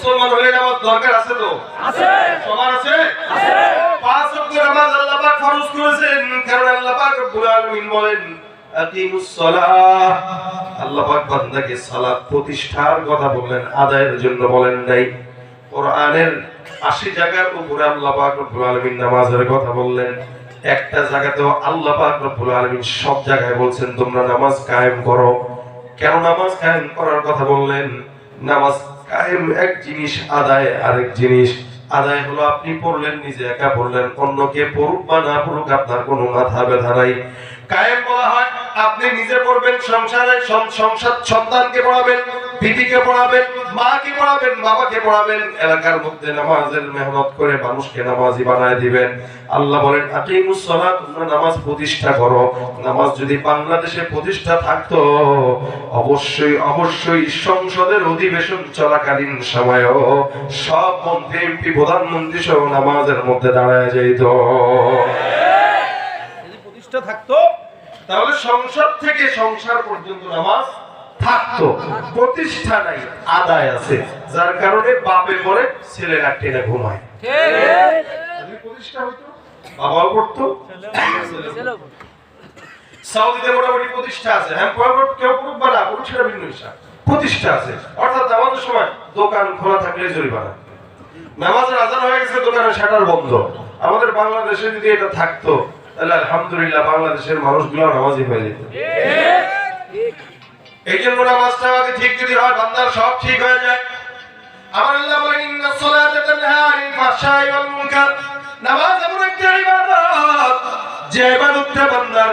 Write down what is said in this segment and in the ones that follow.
মুসলমান হলে নামাজ দরকার আছে তো? আছে। সবার আছে? আছে। পাঁচ ওয়াক্ত নামাজ আল্লাহ পাক ফরজ করেছেন কারণ আল্লাহ পাক রব্বুল আলামিন বলেন আকিমুস সালাহ। আল্লাহ পাক বান্দাকে সালাত প্রতিষ্ঠার কথা বললেন আদায়ের জন্য বলেন নাই। কোরআনের 80 জায়গার উপরে আল্লাহ পাক রব্বুল আলামিন নামাজের কথা বললেন। একটা জায়গাতেও আল্লাহ পাক রব্বুল আলামিন সব জায়গায় বলছেন তোমরা নামাজ কায়েম করো। কেন নামাজ কায়েম করার কথা বললেন? নামাজ এক জিনিস আদায়, আরেক জিনিস আদায় হলো আপনি পড়লেন, নিজে একা পড়লেন, অন্যকে পড়ুক বা না পড়ুক আপনার কোনো মাথা ব্যথা নাই। কায়েম বলা হয়, আপনি নিজে পড়বেন, সংসারে সংসার সন্তানকে পড়াবেন বিবিকে পড়াবেন মাকে পড়াবেন বাবাকে পড়াবেন? এলাকার মধ্যে নামাজের মেহনত করে মানুষকে নামাজি বানায় দিবেন। আল্লাহ বলেন তোমরা নামাজ প্রতিষ্ঠা করো। নামাজ যদি বাংলাদেশে প্রতিষ্ঠা থাকতো, অবশ্যই অবশ্যই সংসদের অধিবেশন চলাকালীন সময়ও সব মন্ত্রী, এমপি, প্রধানমন্ত্রী সহ নামাজের মধ্যে দাঁড়ায় যেত যদি প্রতিষ্ঠা থাকতো, তাহলে সংসদ থেকে সংসার পর্যন্ত নামাজ থাকতো প্রতিষ্ঠা নাই আদায় আছে। যার কারণে বাপে পরে ছেলেরা টেনে ঘুমায়। প্রতিষ্ঠা হইতো বাবাও পড়তো ছেলেও মোটামুটি প্রতিষ্ঠা আছে। হ্যাঁ কেউ ভিন্ন প্রতিষ্ঠা আছে। অর্থাৎ নামাজের সময় দোকান খোলা থাকলে জরিমানা। নামাজের আজান হয়ে গেছে দোকানের শাটার বন্ধ। আমাদের বাংলাদেশে যদি এটা থাকতো তাহলে আলহামদুলিল্লাহ বাংলাদেশের মানুষগুলো নামাজি হয়ে যেত। এই জন্য ঠিক যদি হয়, বান্দার সব ঠিক হয়ে যায়। আমার আল্লাহ নামাজ বান্দার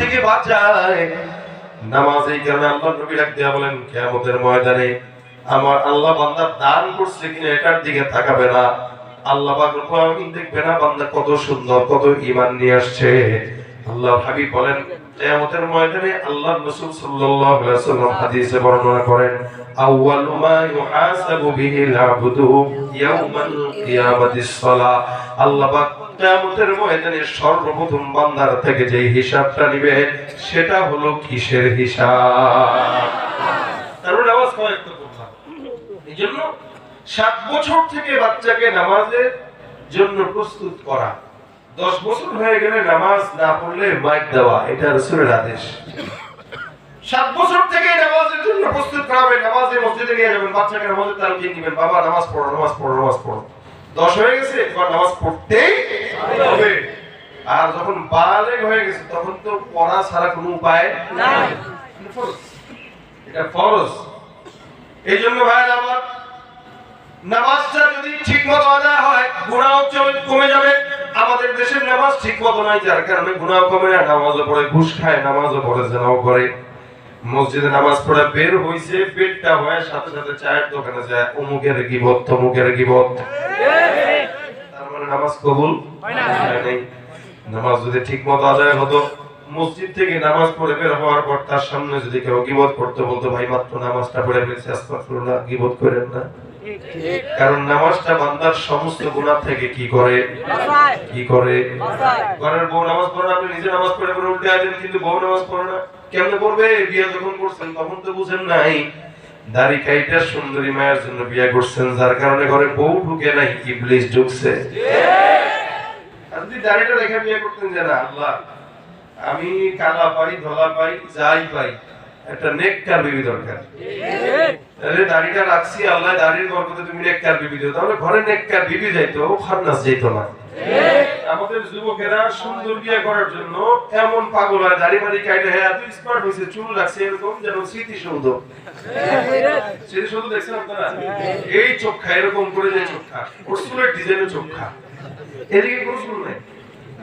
থেকে নামাজ আল্লাহ বলেন ময়দানে আমার আল্লাহ দান করছে কিনা এটার দিকে তাকাবে না। আল্লাহ দেখবে না বান্দা কত সুন্দর, কত ঈমান নিয়ে আসছে। আল্লাহ হাবিব বলেন ময়দানে রাসূল সাল্লাল্লাহু আলাইহি ওয়াসাল্লাম হাদিসে বর্ণনা করেন, আউয়ালু মা ইউহাসাবু আবদু ইয়াউমাল কিয়ামাতিস সালাহ আল্লাহ পাক ময়দানে সর্বপ্রথম বান্দার থেকে যে হিসাবটা নিবে, সেটা হলো কিসের হিসাব? তারপরে নামাজ কয়েক তো করলাম এই জন্য সাত বছর থেকে বাচ্চাকে নামাজের জন্য প্রস্তুত করা। দশ বছর হয়ে গেলে নামাজ না পড়লে মাইক দেওয়া এটা রসুলের আদেশ। সাত বছর থেকে নামাজের জন্য প্রস্তুত করাবে নামাজে মসজিদে নিয়ে যাবেন বাচ্চাকে নামাজের তালকিন দিবেন বাবা নামাজ পড়ো নামাজ পড়ো নামাজ পড়ো। দশ হয়ে গেছে এবার নামাজ পড়তেই হবে। আর যখন বালেগ হয়ে গেছে তখন তো পড়া ছাড়া কোনো উপায় নাই। এটা ফরজ। এই জন্য ভাই আমার নামাজটা যদি ঠিক মতো আদায় হয় গুণাও কমে যাবে। আমাদের দেশের নামাজ ঠিক মতো নাই যার কারণে গুণাও কমে না নামাজও পড়ে ঘুষ খায় নামাজও পড়ে জেনাও করে। মসজিদে নামাজ পড়ে বের হইছে পেটটা হয়ে সাথে সাথে চায়ের দোকানে যায় অমুকের গিবত তমুকের গিবত। তার মানে নামাজ কবুল হয় নাই। নামাজ যদি ঠিক মতো আদায় হতো মসজিদ থেকে নামাজ পড়ে বের হওয়ার পর তার সামনে যদি কেউ গিবত করতে বলতো ভাই মাত্র নামাজটা পড়ে ফেলছে আস্তাগফিরুল্লাহ গিবত করেন না। কারণ নামাজটা বান্দার সমস্ত গুনাহ থেকে কি করে? কি করে? ঘরের বউ নামাজ পড়ে আপনি নিজে নামাজ পড়ে পড়ে উল্টে আছেন কিন্তু বউ নামাজ পড়ে না। কেমনে পড়বে? বিয়ে যখন করছেন তখন তো বুঝেন নাই। দাড়ি কাইটা সুন্দরী মায়ের জন্য বিয়ে করছেন যার কারণে ঘরে বউ ঢুকে নাই ইবলিস ঢুকছে। আর যদি দাড়িটা রেখে বিয়ে করতেন যে না আল্লাহ আমি কালা পাই ধলা পাই যাই পাই একটা নেককার বিবি দরকার। তাহলে দাড়িটা রাখছি, আল্লাহ দাড়ির বরকতে তুমি নেককার বিবি দিও। তাহলে ঘরে নেককার বিবি যাইতো, খান্নাস যাইতো না। আমাদের যুবকেরা সুন্দর বিয়ে করার জন্য এমন পাগল হয়, দাড়ি মারি কাটে হ্যাঁ এত স্মার্ট হয়েছে চুল রাখছে, এরকম যেন স্মৃতিসৌধ। স্মৃতিসৌধ দেখছেন আপনারা? এই চোখা এরকম করে যে চোখা ওর চুলের ডিজাইনের চোখা এদিকে কোনো চুল নাই।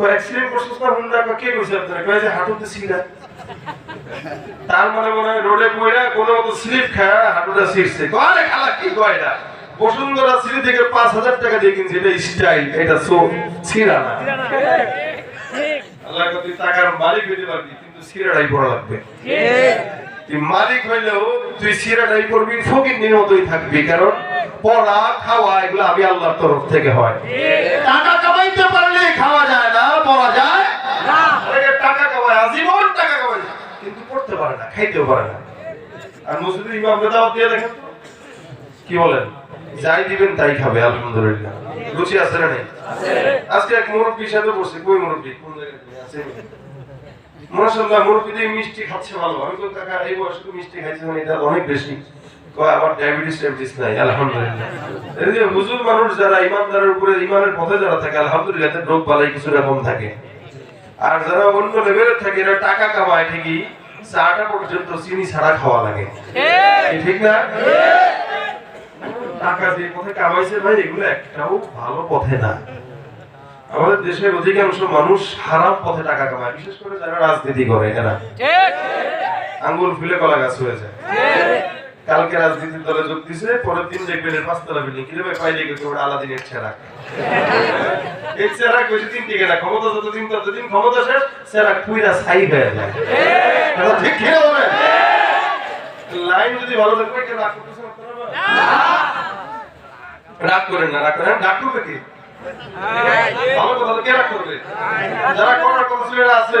কয় অ্যাক্সিডেন্ট করছিস না হুন্ডা কয় কে কইছে আপনারা? কয় যে হাঁটুতে সিরা তার মানে মনে হয় রোডে পড়া কোনো মতো স্লিপ খায় হাঁটুটা ছিঁড়ছে কয় খালা কি কয় এটা? বসুন্ধরা সিটি থেকে পাঁচ হাজার টাকা দিয়ে কিনছি এটা স্টাইল এটা সো ছিঁড়া না। আল্লাহ তুই টাকার মালিক হইতে পারবি কিন্তু সিরাটাই পড়া লাগবে। তুই মালিক হইলেও তুই সিরাটাই করবি ফকির মতোই থাকবি কারণ পড়া খাওয়া এগুলো আমি আল্লাহর তরফ থেকে হয়। টাকা কামাইতে পারলে খাওয়া যায়। না। পড়া যায় অনেকে টাকা কামায় আজীবন টাকা কামায়। কিন্তু পড়তে পারে না খাইতেও পারে না। আর মসজিদের ইমামকে দাওয়াত দিয়ে দেখেন কি বলেন? যাই দিবেন তাই খাবে আলহামদুলিল্লাহ। রুচি আছে না নেই? আজকে এক মুরব্বীর সাথে বসে কই মুরব্বী? কোন জায়গায় আছে মাশাআল্লাহ মুরব্বী মিষ্টি খাচ্ছে ভালো। আমি তো কাকা এই বয়সে মিষ্টি খাইছে মানে এটা অনেক বেশি। কয় আমার ডায়াবেটিস ডায়াবেটিস নাই আলহামদুলিল্লাহ। এই হুজুর মানুষ যারা ইমানদারের উপরে ইমানের পথে যারা থাকে আলহামদুলিল্লাহ রোগ বালাই কিছু রকম থাকে। আর যারা অন্য লেভেলের থাকে এরা টাকা কামায় ঠিকই চাটা পর্যন্ত চিনি ছাড়া খাওয়া লাগে। ঠিক না? টাকা যে পথে কামাইছে ভাই এগুলো একটাও ভালো পথে না। আমাদের দেশের অধিকাংশ মানুষ হারাম পথে টাকা কামায় বিশেষ করে যারা রাজনীতি করে এরা। আঙ্গুল ফুলে কলা গাছ হয়ে যায়। কালকে রাজনীতির দলে যোগ দিছে, পরের দিন দেখবেন এর পাঁচতলা বিল্ডিং কিনে ভাই পাইলে গেছে, ওটা আলাদিনের ছেড়া। এই চেরাক বেশি দিন টিকে না, ক্ষমতা যতদিন, ততদিন ক্ষমতা শেষ চেরাক পুইরা ছাই হয়ে যায়। ঠিক কিনা বলেন? লাইন যদি ভালো থাকবে কেন রাগ আপনারা? রাগ করেন না, রাগ করেন। রাগ করবে কি? ভালো কথা কে রাগ করবে? যারা করার কথা ছিল আছে।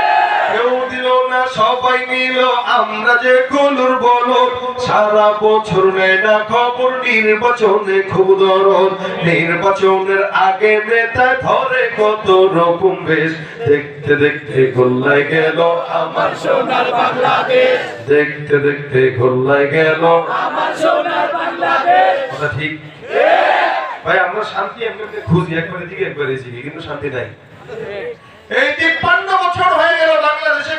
সবাই নিল আমরা যে কলুর বল, সারা বছর নেয় না খবর, নির্বাচনে খুব দরদ। নির্বাচনের আগে নেতা ধরে কত রকম বেশ। দেখতে দেখতে গোল্লায় গেল আমার সোনার বাংলাদেশ। দেখতে দেখতে গোল্লায় গেল আমার সোনার বাংলাদেশ। ঠিক? ভাই, আমরা শান্তি এমনি খুঁজি, একবারে দিকে একবারে এসেছি, কিন্তু শান্তি নাই। এই তিপ্পান্ন বছর হয়ে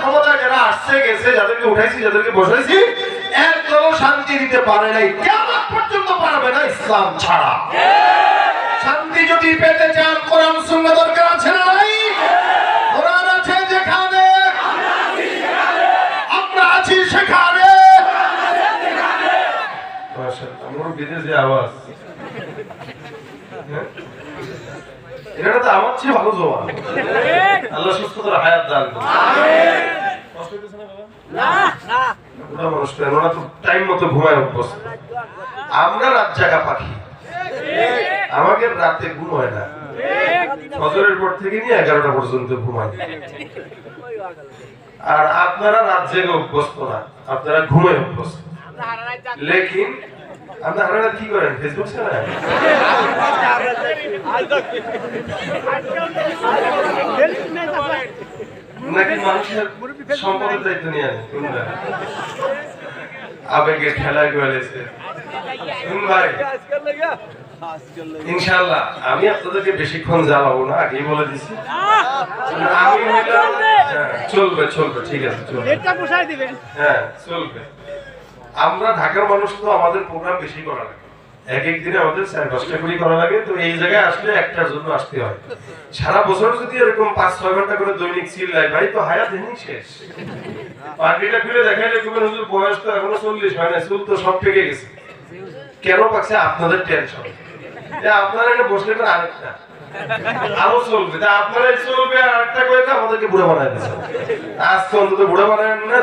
ক্ষমতায় যারা আসছে, গেছে, যাদেরকে উঠাইছি, যাদেরকে বসাইছি একদম শান্তি দিতে পারে নাই। কেমন পর্যন্ত পারবে না ইসলাম ছাড়া। শান্তি যদি পেতে চান, কোরআন, সুন্নাহ দরকার আছে না নাই? কোরআন আছে আমরা বিদেশে আওয়াজ। এটা তো আমার চেয়ে ভালো আল্লাহ সুস্থতার হায়াত দান কষ্ট হইতেছে না বাবা? বুড়া মানুষ তো, ওরা তো টাইম মতো ঘুমায় অভ্যস্ত। আমরা রাত জাগা পাখি। আমাকে রাতে ঘুম হয় না। ফজরের পর থেকে নিয়ে এগারোটা পর্যন্ত ঘুমাই। আর আপনারা রাত জেগে অভ্যস্ত না আপনারা ঘুমে অভ্যস্ত। লেকিন আপনারা কি করেন? ফেসবুক চালায়? নাকি মানুষের সম্পদের দায়িত্ব নিয়ে আবেগে ঠেলায় গেলেছে ভাই। ইনশাআল্লাহ আমি আপনাদেরকে বেশিক্ষণ জ্বালাবো না আগেই বলে দিছি। আমি হ্যাঁ, চলবে চলবে ঠিক আছে চলবে। হ্যাঁ চলবে। আমরা ঢাকার মানুষ তো আমাদের প্রোগ্রাম বেশি করা লাগে। এক এক দিনে আমাদের চার পাঁচটা করে করা লাগে, তো এই জায়গায় আসলে একটার জন্য আসতে হয়। সারা বছর যদি এরকম পাঁচ, ছয় ঘণ্টা করে দৈনিক সিল লাই ভাই, তো হায়া দিনই শেষ। পার্টিটা খুলে দেখা যায় তোমার হুজুর, বয়স তো এখনও চল্লিশ, হয় না, চুল তো সব পেকে গেছে। কেন পাচ্ছে আপনাদের টেনশন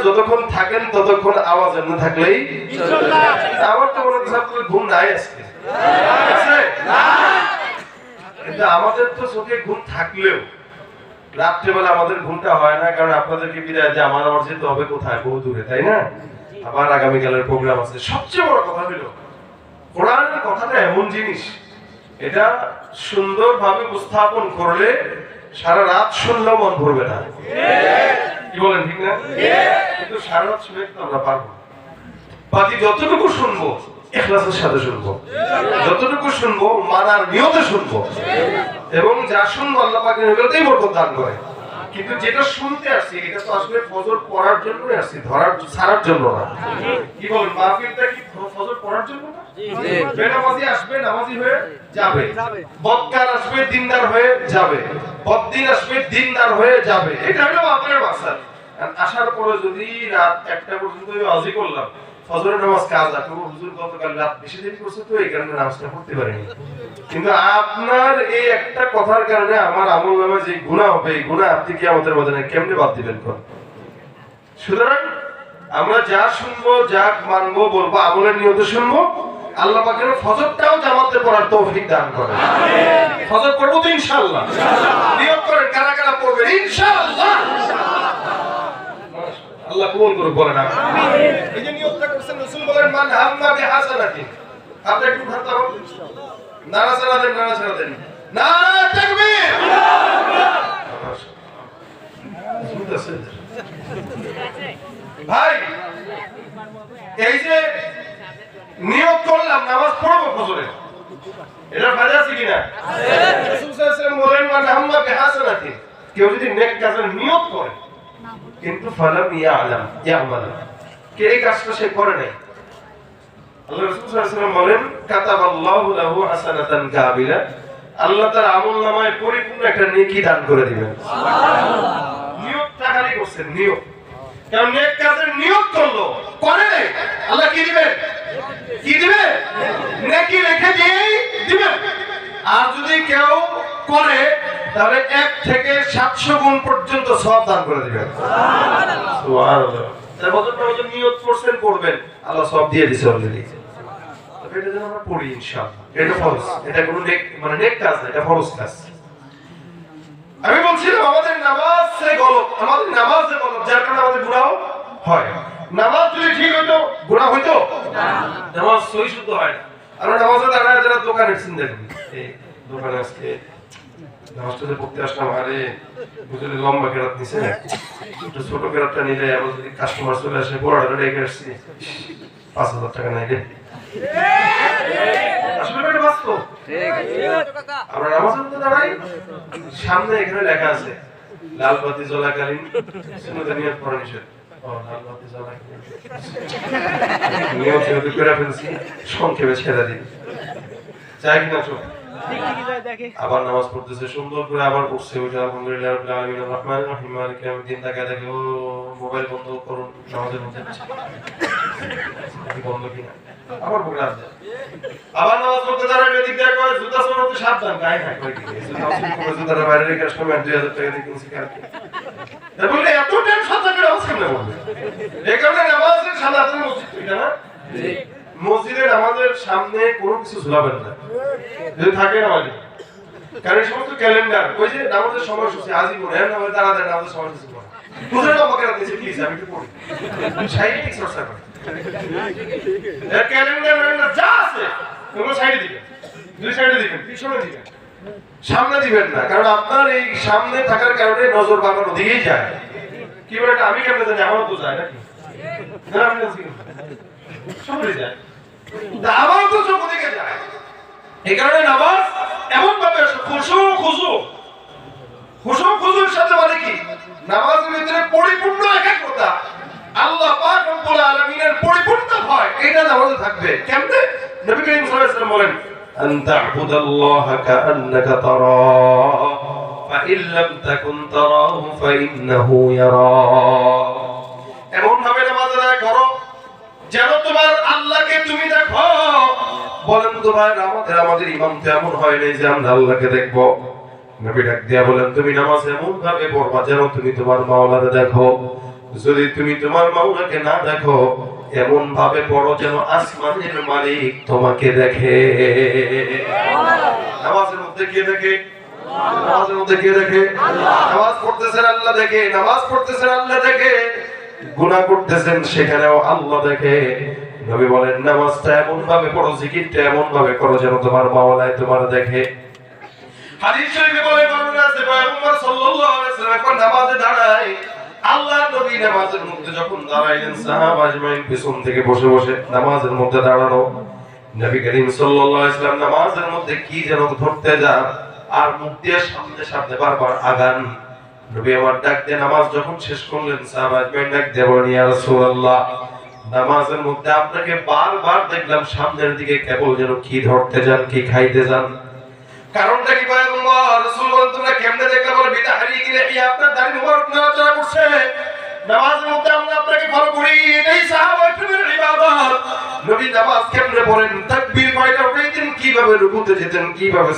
যতক্ষণ থাকেন ততক্ষণ আওয়াজ এমনি থাকলেই আমার তো মনে হচ্ছে ঘুম নাই আজকে। কিন্তু আমাদের তো চোখে ঘুম থাকলেও রাত্রেবেলা আমাদের ঘুমটা হয় না, কারণ আপনাদেরকে বিদায় যে আমার আবার যেতে হবে কোথায়? বহু দূরে, তাই না? আবার আগামীকালের প্রোগ্রাম আছে। সবচেয়ে বড় কথা হলো, কোরআনের কথাটা এমন জিনিস এটা সুন্দরভাবে উপস্থাপন করলে সারা রাত শুনলেও মন ভরবে না। কি বলেন ঠিক না? কিন্তু সারা রাত শুনে তো আমরা পারব। বাকি যতটুকু শুনব এখলাসের সাথে শুনব। যতটুকু শুনব মানার নিয়তে শুনব। এবং যা শুনব আল্লাহ পাকের দান করে। কিন্তু যেটা শুনতে আসছি এটা তো আসলে ফজর পড়ার আসছি ধরার ছাড়ার জন্য না। কি বলেন মাহফিলটা কি ফজর পড়ার জন্য না? বেনামাজি আসবে নামাজি হয়ে যাবে। বদকার আসবে দিনদার হয়ে যাবে। বদ্দিন আসবে দিনদার হয়ে যাবে। এটা হলো আপনার মাসাল আসার পরে যদি রাত একটা পর্যন্ত আজি করলাম ফজরের নামাজ কাজ আছে হুজুর গতকাল রাত বেশি দেরি করছে তো এই কারণে নামাজটা পড়তে পারিনি। কিন্তু আপনার এই একটা কথার কারণে আমার আমল নামে যে গুণা হবে এই গুণা আপনি কি আমাদের মধ্যে কেমনে বাদ দিবেন সুতরাং আমরা যা শুনব যা মানবো বলব আমলের নিয়ত শুনব আল্লাহ পাকের ফজরটাও জামাতে পড়ার তৌফিক দান করে ফজর পড়ব তো ইনশাআল্লাহ। নিয়ত করেন কারা কারা পড়বেন? ইনশাআল্লাহ। আল্লাহ কবুল করুক বলেন আমিন। এই যে বলেন মান হাম্মা বিহাসানাতিন আপনি একটু ভাবতে হবে নারাসারা দেন নারাসারা দেন। নারা তাকবীর? ভাই, এই যে নিয়োগ করলাম, নামাজ পড়ব ফজরে। এটা ফায়দা আছে কিনা? রাসূল সাল্লাল্লাহু আলাইহি ওয়াসাল্লাম বলেন, মান হাম্মা বিহাসানাতিন কেউ যদি নেক কাজের নিয়ত করে, কিন্তু ফালাম ইয়ালাম ইয়ামাল কে এই কাজটা সে করে নাই? আল্লাহ রাসূল সাল্লাল্লাহু আলাইহি বলেন কাতাবাল্লাহু লাহু হাসানাতান কাবিলা। আল্লাহ তার আমল পরিপূর্ণ একটা নেকি দান করে দিবেন। নিয়তটা খালি করছেন নিয়ত কারণ নেক কাজের নিয়ত করল। করে। নাই আল্লাহ কি দিবেন? কি দিবে নেকি রেখে দিয়েই দিবেন। আর যদি কেউ করে তাহলে এক থেকে সাতশো গুণ পর্যন্ত সব দান করে দিবেন। সুবহানাল্লাহ। বছরটা বছর নিয়ত করছেন করবেন। আল্লাহ সব দিয়ে দিছে অলরেডি এটা যেন আমরা পড়ি ইনশাআল্লাহ। এটা ফরজ। এটা কোনো নেক মানে নেক কাজ না এটা ফরজ কাজ। আমি বলছিলাম আমাদের নামাজ আমাদের নামাজ যার কারণে আমাদের গুনাহ হয়। নামাজ যদি ঠিক হইতো গুনাহ হইতো? নামাজ সহি শুদ্ধ হয় না। নামাজে দাঁড়ায় যারা দোকানে চিন্তা এই দোকানে আজকে পড়তে আসলাম আরে বুঝলি লম্বা কেরাত নিছে। একটু ছোট কেরাতটা নিলে আবার যদি কাস্টমার চলে আসে বড়টা রেখে আসছি। পাঁচ হাজার টাকা নাই সামনে এখানে লেখা আছে, লাল বাতি জ্বলাকালীন সুন্নতে নিয়ত নিষেধ করে ফেলছি, সংক্ষেপে ছেড়ে দিন। চাই কিনা চোখ। আবার নামাজ পড়তেছে, সুন্দর করে আবার পড়ছে। ওইটা আলহামদুলিল্লাহ রাব্বিল আলামিন আর রহমানির রহিম, মালিক ইয়াউমিদ্দিন দেখে, ও, মোবাইল বন্ধ করুন, নামাজের মধ্যে বন্ধ কিনা? আবার প্রোগ্রাম যায় আবার নামাজ পড়তে দাঁড়ায় এদিক দিয়ে কয় জুতা সরাতে সাবধান। গায়ে থাকে ওই দিকে জুতা বাইরে রেখে দুই হাজার টাকা দিয়ে কিনছি কালকে। তা বললে, এত টেনশন থাকে নামাজ কেমনে বলবে এই কারণে নামাজের আপনার মসজিদ না? মসজিদে নামাজের সামনে কোনো কিছু ঝুলাবেন না। যদি থাকে নামাজে। কারণ সমস্ত ক্যালেন্ডার, ওই যে নামাজের সময়সূচি আজই মনে হয় নামাজ তাড়াতাড়ি নামাজের সময়সূচি মনে বুঝে আমাকে রাখতেছে প্লিজ আমি একটু পড়ি। চর্চা করি এর ক্যালেন্ডার ম্যালেন্ডার যা আছে ওগুলো সাইডে দিবেন দুই সাইডে দিবেন, পিছনে দিবেন। সামনে দিবেন না, কারণ আপনার এই সামনে থাকার কারণে যায়। আমি কেমনে জানি? আমারও তো যায় নাকি? যায়। তা আমারও তো চোখ ওদিকে যায় এই কারণে নামাজ এমন ভাবে খুশু খুশু খুশু খুশুর সাথে মানে কি নামাজের ভিতরে পরিপূর্ণ একাগ্রতা আল্লাহ পাক রব্বুল আলামিনের পরিপূর্ণ ভয় এটা নামাজে থাকবে কেমনে নবী করিম সাল্লাল্লাহু আলাইহি ওয়াসাল্লাম বলেন আন তা'বুদাল্লাহা কাআন্নাকা তারাহ فإن لم تكن تراه فإنه يراك এমন ভাবে নামাজ আদায় করো যেন তোমার আল্লাহকে তুমি দেখো। বলেন তো ভাই আমাদের আমাদের ইমাম তো এমন হয় নাই যে আমরা আল্লাহকে দেখব। নবী ডাক দিয়া বলেন তুমি নামাজ এমন ভাবে পড়বা যেন তুমি তোমার মাওলারে দেখো। যদি তুমি তোমার মাওলাকে না দেখো এমন ভাবে পড়ো যেন আসমানের মালিক তোমাকে দেখে। নামাজের মধ্যে কে দেখে? নামাজের মধ্যে কে দেখে? নামাজ পড়তেছেন আল্লাহ দেখে নামাজ পড়তেছেন আল্লাহ দেখে। গুনাহ করতেছেন সেখানেও আল্লাহ দেখে। নবী বলেন, নামাজটা এমন ভাবে পড়ো, জিকিরটা এমন ভাবে করো যেন তোমার মাওলায় তোমার দেখে। হাদিস শরীফে বলে আছে পয়গম্বর সাল্লাল্লাহু আলাইহি নামাজে দাঁড়ায়। আল্লাহ নবী নামাজের মধ্যে যখন সাহাবা আজমাইন পিছন থেকে বসে বসে নামাজের মধ্যে দাঁড়ানো। নবী করিম সাল্লাল্লাহু আলাইহি নামাজের মধ্যে কি যেন ধরতে যান, আর মুখ দিয়ে সামনে সামনে বারবার আগান। আমার ডাক দিয়ে নামাজ যখন শেষ করলেন নামাজের মধ্যে আপনাকে বারবার দেখলাম, সামনের দিকে কেবল যেন কি ধরতে যান, কি খাইতে যান। কারণটা কি করছে? আমরা আপনাকে নবী নামাজ কেমনে কয়টা কীভাবে রুকুতে যেতেন, কীভাবে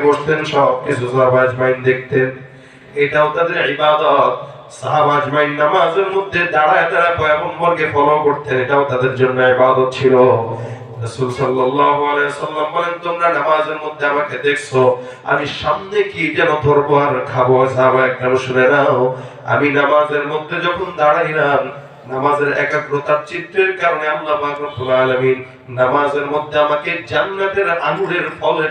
বসতেন সব দেখতেন। এটাও তাদের ইবাদত। নামাজের মধ্যে দাঁড়ায় দাঁড়ায় পয়গম্বরকে ফলো করতেন, এটাও তাদের জন্য ইবাদত ছিল। রাসূল সাল্লাল্লাহু আলাইহি বলেন, তোমরা নামাজের মধ্যে আমাকে দেখছ, আমি সামনে কি যেন ধরবো আর খাব? সাহাবা একদম শুনে, নাও, আমি নামাজের মধ্যে যখন দাঁড়াইলাম, নামাজের একাগ্রতার চিত্রের কারণে আল্লাহ পাক রব্বুল আলামিন নামাজের মধ্যে আমাকে জান্নাতের আঙুরের ফলের